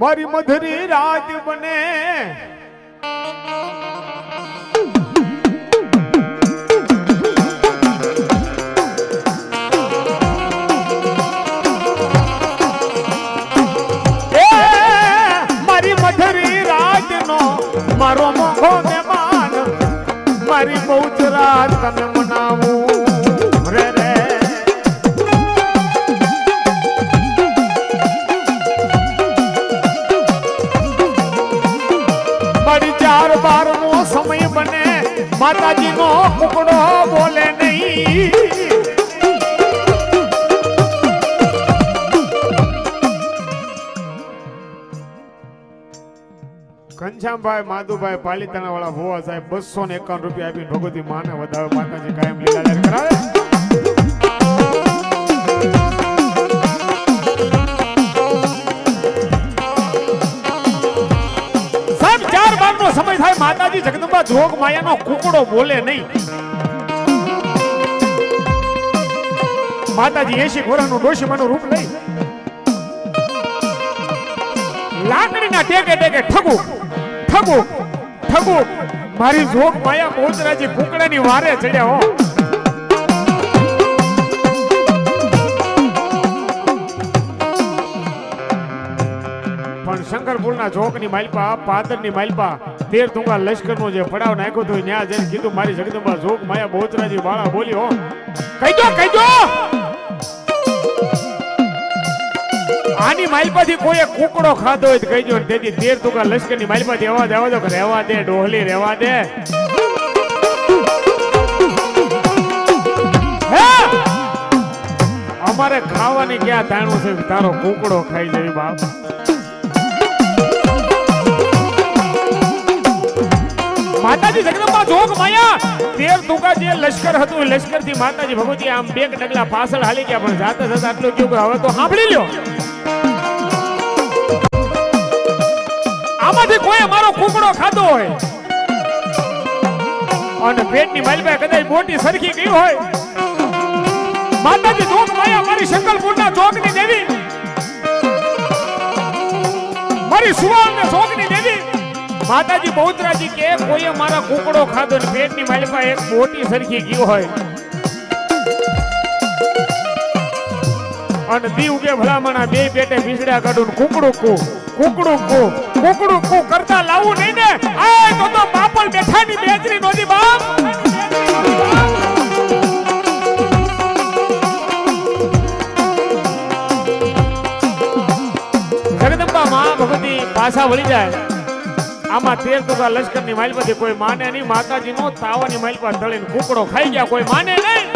મારી મધરી રાત બને. મારી મધરી રાતનો મારો મોખો મહેમાન, મારી બહુ જ રાત તને માતાજી નો કુકડો બોલે નહીં. ઘનશ્યામભાઈ, માધુભાઈ પાલિતાણા વાળા ભુવા સાહેબ બસો ને એકાવન રૂપિયા આપી ભગવતી માને વધારે માતાજી કાયમ લીલા કરાવે. સમય થાય, માતાજી જગદંબા જોગ માયાનો કુકડો બોલે નહીં. માતાજી એસી ઘોડાનું ડોશીમાનું રૂપ લઈ. લાકડીના ટેકે ટેકે ઠગુ ઠગુ ઠગુ. મારી જોગ માયા મોજરાજી કુકડાની વારે ચડ્યા હો. પણ શંકરપુરના ચોકની માલપા, પાદરની માલપા તેર તુંગા લશ્કરનો જે પડાવ નાખ્યો તો ન્યા જઈને કીધું, મારી જગદંબા જોગ માયા બોચરાજી બાળા બોલી હો. કહી દો કહી દો! આની માલપાથી કોઈ કુકડો ખાધો હોય તો કહી દો, તેથી તેર તુંગા લશ્કરની માલપાથી અવાજ કે રહેવા દે, ડોહલી રહેવા દે. અમારે ખાવાની ક્યાં તાણું છે? તારો કુકડો ખાઈ જાય, બાપ. માતાજી જગદંબા જોગ માયા. તેર તુકા જે લશ્કર હતું લશ્કરથી માતાજી ભગવતી આમ બે ડગલા પાછળ હાલી ગયા, પણ જાતા જતા આટલું કહ્યું હવે તો સાંભળી લ્યો. આમાંથી કોઈ મારો કુકડો ખાધો હોય. અને પેટની માલબાઈ કદાચ મોટી સરખી ગઈ હોય. માતાજી જોગ માયા, મારી શંકરપુરના ચોકની દેવી. મારી સુવર્ણ ને ચોકની દેવી. માતાજી બહુતરાજી કે કોઈએ મારા કુકડો ખાધો ને પેટની માલપા એક મોટી સરખી ગયો હોય. અને દીવ કે ભલામણા બે પેટે ભીસડ્યા કાઢું કુકડું કુ કુકડું કુ કુકડું કુ કરતા લાવું નહીં ને. આ તો તો બાપલ બેઠાની બેજરી નોધી બાપ. જગદંબા મા ભગવતી પાછા વળી જાય. આમાં તેર ટુકા લશ્કરની પછી કોઈ માને નહીં. માતાજી નો તાવાની માલપા તળીને કુકડો ખાઈ ગયા. કોઈ માને નહીં.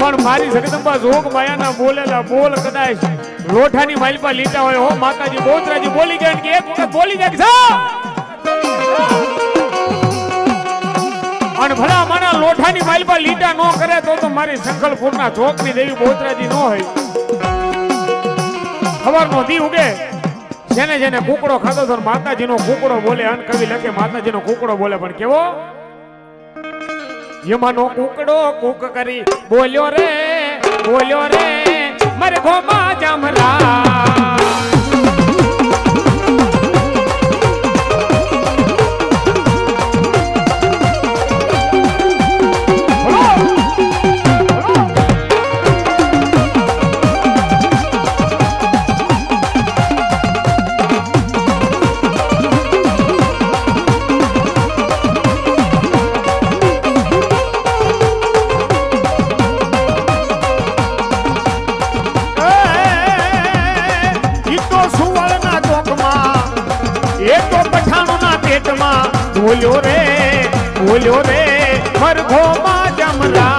પણ મારી જગદંબા જોગ માયાના બોલેલા બોલ કદાચ લોઠાની માલપા લીટા હોય. હો માતાજી બોતરાજી બોલી ગયા કે એક વખત બોલી જાય અને ભલા માના લોઠાની માલપા લીટા નો કરે તો તો મારી સંકલપુરના ચોકની દેવી બોતરાજી નો હોય. ખબરનો દી ઉગે. જેને જેને કુકડો ખાધો તો માતાજીનો કુકડો બોલે, અન કવિ લખે, માતાજીનો કુકડો બોલે, પણ કેવો? યમાનો કુકડો કુક કરી બોલ્યો રે બોલ્યો રે મરઘો માં જામરા. બોલ્યો રે બોલ્યો રે મરઘોમાં જમરા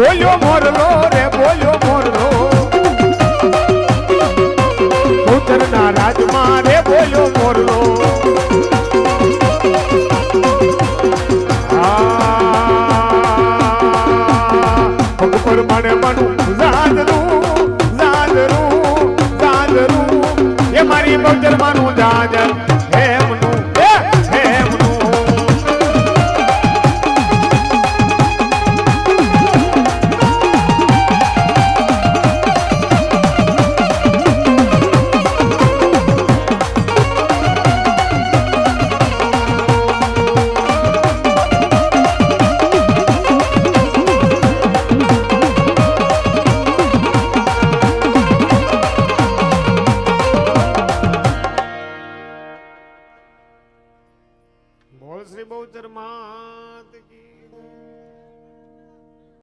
બોલ્યો મોરલો રે બોલ્યો મોરલો. ઉત્તરના રાજમાં રે બોલ્યો મોરલો. આ, પગ પર મને મનું જાજરું જાજરું જાજરું એ મારી બહુચરમાનું જાજર.